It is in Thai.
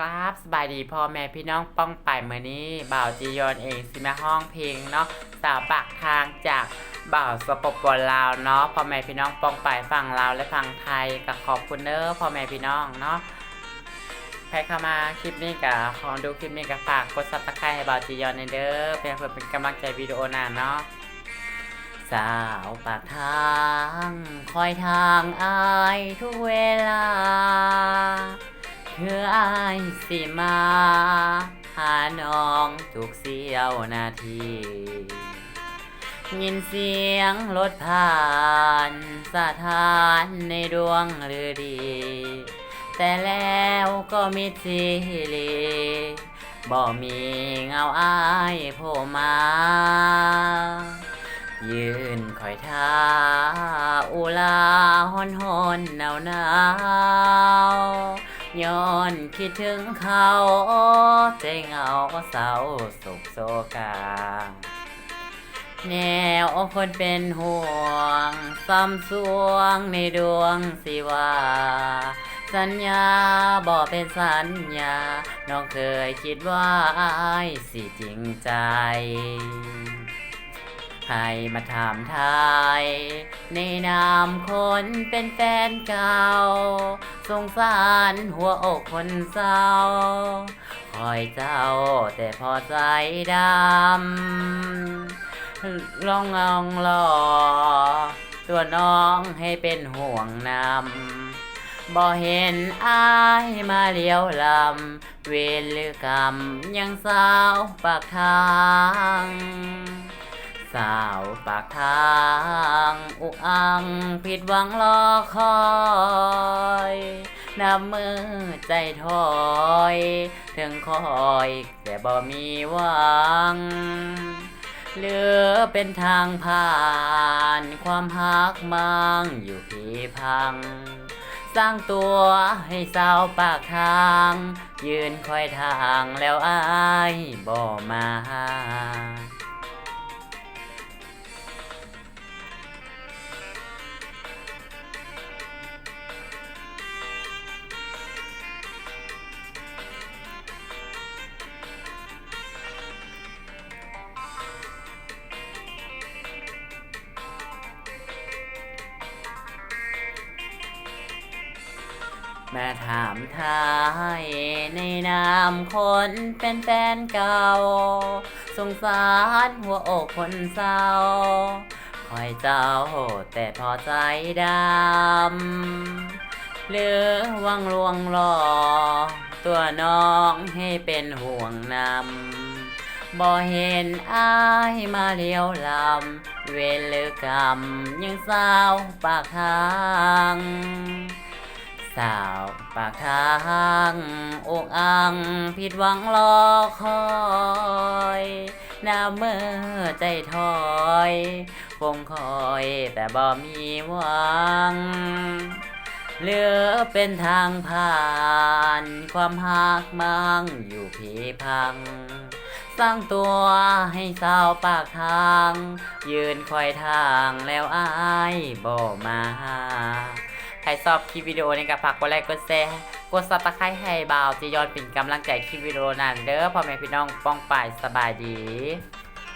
กราบสบายดีพ่อแม่พี่น้องป้องไปเมื่อนี้บ่าวจียอนเองสิมาห้องเพลงเนาะสาวปากทางจากบ่าวสปปลาวเนาะพ่อแม่พี่น้องป้องไปฝั่งลาวและฝั่งไทยก็ขอบคุณเด้อพ่อแม่พี่น้องเนาะใครเข้ามาคลิปนี้ก็ขอดูคลิปนี้ก็ฝากกดซับสไครต์ให้บ่าวจียอนในเด้อเพื่อเพื่อเป็นกำลังใจวิดีโอหน้าเนาะสาวปากทาง คอยทางอายทุกเวลา คืออายสิมา หาน้องทุกเสี้ยวนาทียินเสียงรถผ่านสถานในดวงฤดี แต่แล้วก็มิดซีลีบ่มีเงาอายโผล่มา ยืนคอยท่าอุลาหอนหอนหนาวหนาว ย้อนคิดถึงเขาใจเหงาเศร้าโศกโศกา แนวคนเป็นห่วงซ้ำสวงในดวงสิวาสัญญาบอกเป็นสัญญา น้องเคยคิดว่าอายสิจริงใจ ให้มาถามทาย ในนามคนเป็นแฟนเก่า สงสารหัวอกคนเศร้า คอยเจ้าแต่พอใจดำลองลองรอ ตัวน้องให้เป็นห่วงนำบ่เห็นอายมาเลี้ยวลำ เวรหรือกรรมยังสาวปากทาง สาวปากทางอุอัง ผิดหวังรอคอยนับมือใจถอย ถึงคอยแต่บ่มีหวัง เหลือเป็นทางผ่าน ความหักมังอยู่พีพัง สร้างตัวให้สาวปากทาง ยืนคอยทางแล้วอายบ่มา แม่ถามทายในนามคนเป็นแฟนเก่า สงสารหัวอกคนเศร้า คอยเจ้าแต่พอใจดำเหลือวังลวงรอตัวน้องให้เป็นห่วงนำบ่เห็นอายมาเลี้ยวลำ เวรหรือกรรมยังสาวปากทาง สาวปากทางอกอัง ผิดหวังรอคอยหน้าเมื่อใจถอยคงคอยแต่บ่มีหวังเหลือเป็นทางผ่าน ความหักมังอยู่พีพัง สร้างตัวให้สาวปากทาง ยืนคอยทางแล้วอายบ่มา รชอบคลิปวิดีโอนี้ก็ฝากกดไลค์กดแชร์กดซับสไครต์ให้บ่าวจียอนเป็นกำลังใจคลิปวิดีโอนั้นเด้อพ่อแม่พี่น้องป้องป่ายสบายดี